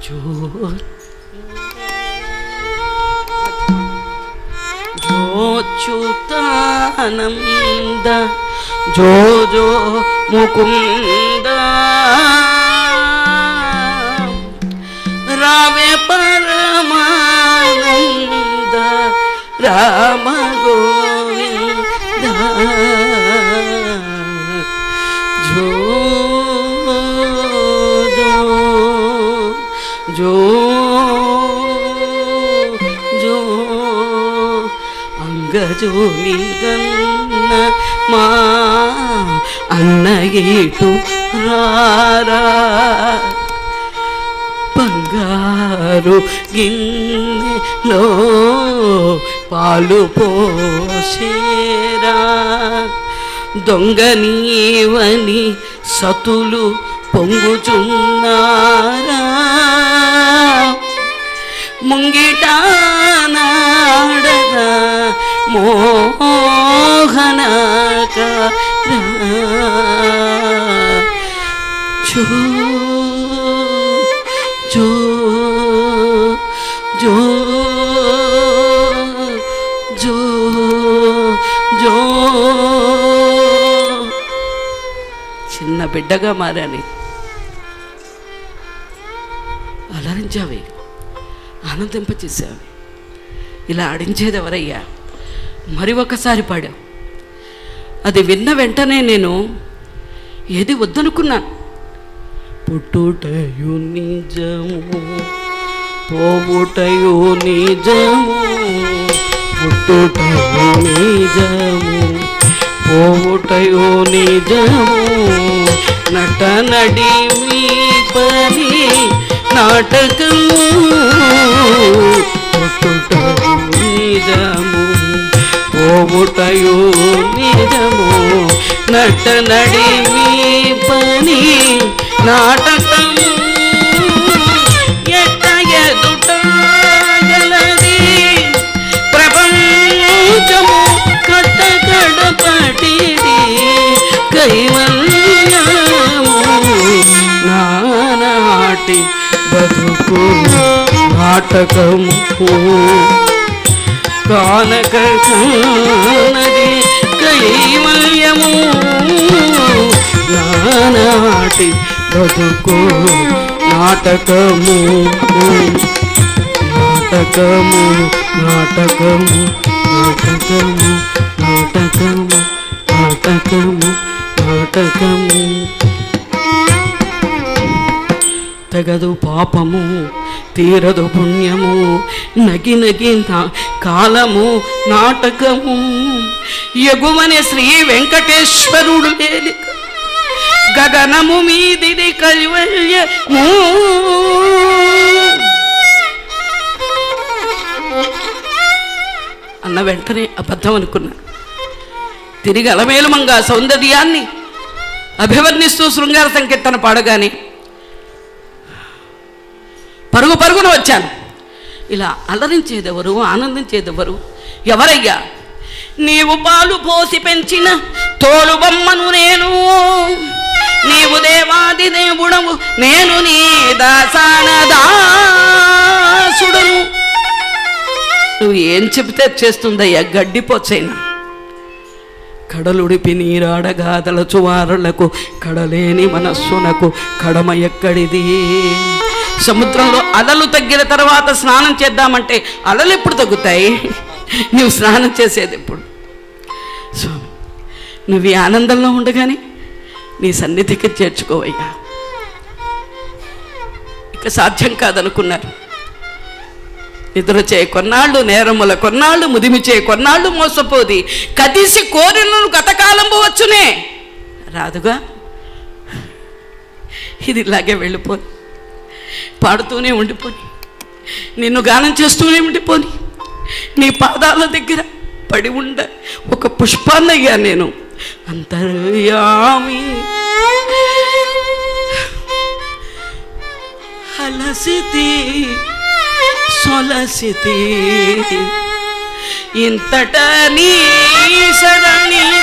జో జోచ్యుతానంద జో జో ముకుంద. రావే పరమానంద రామ గోవింద. అంగజోని మా అన్నగేటు రారా? బంగారు గిన్నెలో పాలు పోసేరా? దొంగ నీవని సతులు పొంగుచున్నారా? ముంగి మోహనకరా జో జో జో జో జో చిన్న బిడ్డగా మారాని. అలరించావి. ఆనందింపచేసావి ఇలా ఆడించేది ఎవరయ్యా మరి ఒకసారి పాడా. అది విన్న వెంటనే నేను ఏది వద్దనుకున్నాను పుట్టుటయు నిజము పోవుటయు నిజము పుట్టుటయు నిజము పోవుటయు నిజము నట నడి మీ పని నాటకము పుట్టుట పోవుటయు నిజము నట నడి మీ పని నాటకము ఎట్ట ఎదుట గలది ప్రపంచము కట్టకడపటిది కైవల్యము నానాటి బతుకు నాటకము కానక కానది కైవల్యము నానాటి బతుకు నాటకము. నాటకము నాటకము నాటకము నాటకము నాటకము నాటకము. తెగదు పాపము తీరదు పుణ్యము నగి నగి కాలము నాటకము. ఎగువని శ్రీ వెంకటేశ్వరుడు లేని గగనము మీదిని కైవల్యము అన్న వెంటనే అబద్ధం అనుకున్నా. తిరిగి అలమేలుమంగా సౌందర్యాన్ని అభివర్ణిస్తూ శృంగార సంకీర్తన పాడగానే పరుగు పరుగున వచ్చాను. ఇలా అలరించేదెవరు ఆనందించేదెవరు? ఎవరయ్యా? నీవు పాలు పోసి పెంచిన తోలు బొమ్మను నేను. నీవు దేవాది దేవుడవు నేను నీ దాసాన దాసుడును. నువ్వు ఏం చెబితే చేస్తుందయ్యా? గడ్డిపోచైనా. కడలుడిపి నీరాడగాదలచు చువారులకు కడలేని మనస్సునకు కడమ ఎక్కడిది? సముద్రంలో అలలు తగ్గిన తర్వాత స్నానం చేద్దామంటే అలలు ఎప్పుడు తగ్గుతాయి? నువ్వు స్నానం చేసేది ఎప్పుడు? సో నువ్వు ఈ ఆనందంలో ఉండగానే నీ సన్నిధికి చేర్చుకోవయ్యా. ఇక సాధ్యం కాదనుకున్నారు. నిద్ర చే కొన్నాళ్ళు నేరముల కొన్నాళ్ళు ముదిమి చే కొన్నాళ్ళు మోసపోది. కదిసి కోరినను గతకాలంబు వచ్చునే. రాదుగా ఇది ఇలాగే వెళ్ళిపోదు. పాడుతూనే ఉండిపోని. నిన్ను గానం చేస్తూనే ఉండిపోని. నీ పాదాల దగ్గర పడి ఉండ ఒక పుష్పాన్నయ్యా నేను. అంతర్యామి. హలసితి సొలసితి. ఇంతట నీ శరణిదే.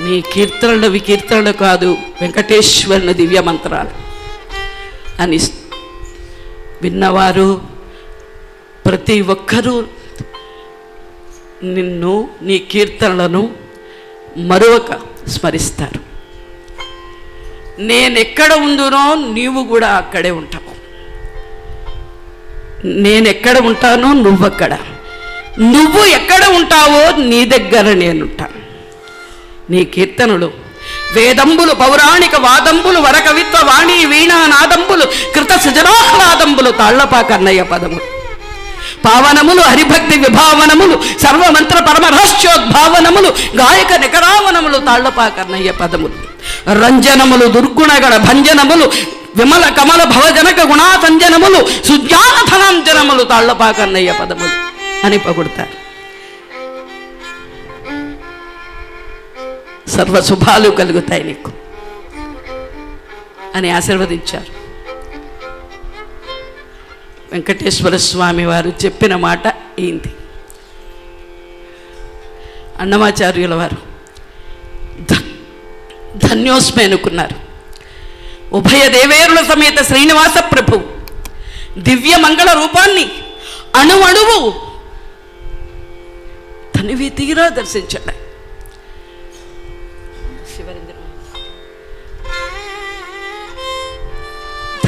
నీ కీర్తనలు వికీర్తనలు కాదు వెంకటేశ్వరుని దివ్య మంత్రాలు అని విన్నవారు ప్రతి ఒక్కరూ నిన్ను నీ కీర్తనలను మరొక స్మరిస్తారు. నేనెక్కడ ఉందునో నీవు కూడా అక్కడే ఉంటావు. నేనెక్కడ ఉంటానో నువ్వక్కడ. నువ్వు ఎక్కడ ఉంటావో నీ దగ్గర నేనుంటాను. నీ కీర్తనలు. వేదంబులు పౌరాణిక వాదంబులు వరకవిత్వ వాణి వీణానాదంబులు కృత సృజనాహ్లాదంబులు తాళ్ళపాకన్నయ్య పదములు. పావనములు హరిభక్తి విభావనములు సర్వమంత్ర పరమరహస్యోద్భావనములు గాయక నికరావనములు తాళ్ళపాకన్నయ్య పదములు. రంజనములు దుర్గుణగణ భంజనములు విమల కమల భవజనక గుణాసంజనములు సుజ్ఞానధనాంజనములు తాళ్ళపాకన్నయ్య పదములు అని పగుడతారు. సర్వ శుభాలు కలుగుతాయి నీకు అని ఆశీర్వదించారు. వెంకటేశ్వర స్వామి వారు చెప్పిన మాట ఏంది అన్నమాచార్యుల వారు ధన్యోస్మి అనుకున్నారు. ఉభయ దేవేరుల సమేత శ్రీనివాస ప్రభు దివ్య మంగళ రూపాన్ని అణువణువు తనివి తీరా దర్శించాడు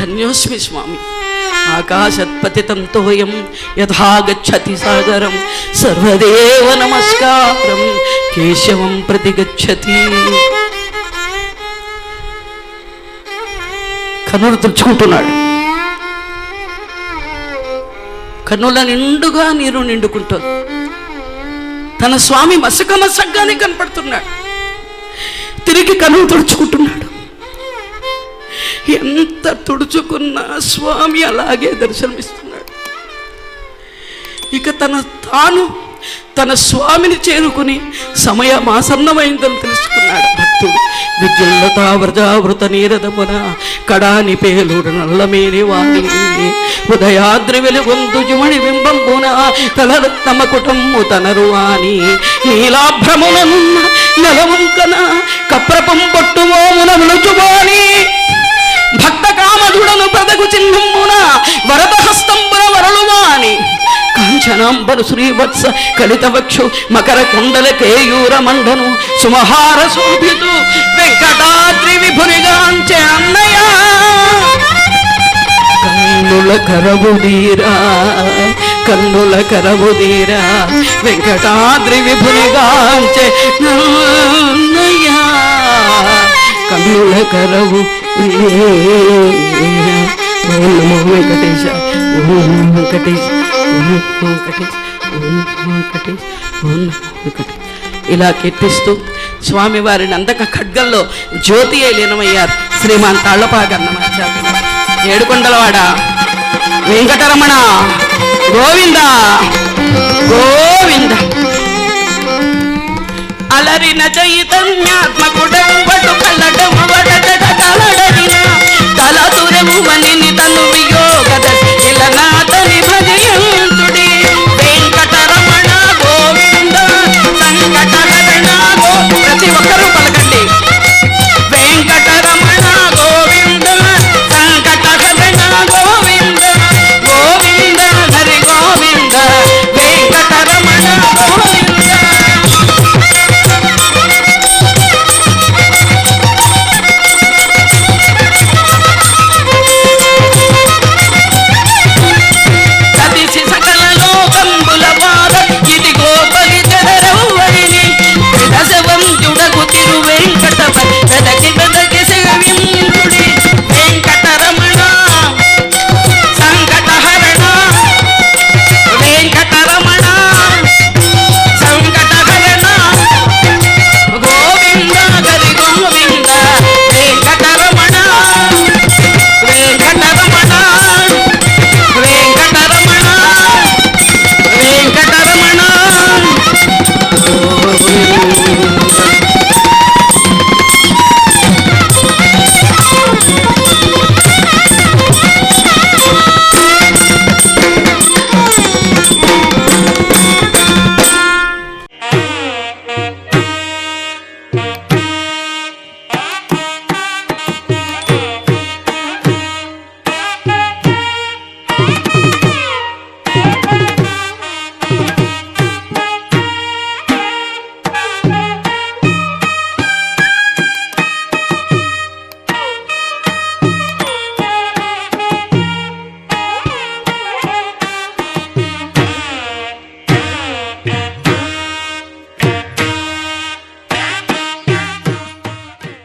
ధన్యోస్మి స్వామి ఆకాశత్పతితం యథాగచ్చతి యథా సాగరం సర్వదేవ నమస్కారం కేశవం ప్రతి గచ్చతి కన్నులు తుడుచుకుంటున్నాడు కన్నుల నిండుగా నీరు నిండుకుంటుంది తన స్వామి మసక మసగ్గానే కనపడుతున్నాడు తిరిగి కన్నులు తుడుచుకుంటున్నాడు ఎంత తుడుచుకున్నా స్వామి అలాగే దర్శనమిస్తున్నాడు. ఇక తన తాను తన స్వామిని చేరుకుని సమయం ఆసన్నమైందని తెలుసుకున్నాడు భక్తుడు. విద్యుల్లతా వ్రజావృత నీరదమున కడాని పేలుడు నల్లమేని వాణి ఉదయాద్రి వెలుగొందు జుమణి బింబంబున కలరత్తమ కుటుంబు తనరువాని నీలాభ్రములనున్న నెలవంకన కప్రపం పట్టుమోమున విలుచువాని కామధుడను బ్రతకు చిహ్నమున వరద హస్తంబున వరలువాని. కాంచనాంబరు శ్రీవత్స కలితవక్షు మకర కుండల కేయూర మండను సుమహార శోభితు వెంకటాద్రి విభునిగాంచె అన్నయ్య. కన్నుల కరవుదీరా కన్నుల కరవుదీరా వెంకటాద్రి విభునిగాంచె అన్నయ్య. కన్నుల కరవు ఓం నమో వెంకటేశ ఓం వెంకటేశ ఓం వెంకటేశ ఓం వెంకటేశ ఓం వెంకటేశ ఇలా కీర్తిస్తూ స్వామివారిని అందక ఖడ్గంలో జ్యోతి లీనమయ్యారు. శ్రీమాన్ తాళ్ళపాగన్నమాచార్య ఏడుకొండలవాడ వెంకటరమణ గోవింద గోవింద. అలరిన చైతన్యాత్మకుడంబడు కల్లడము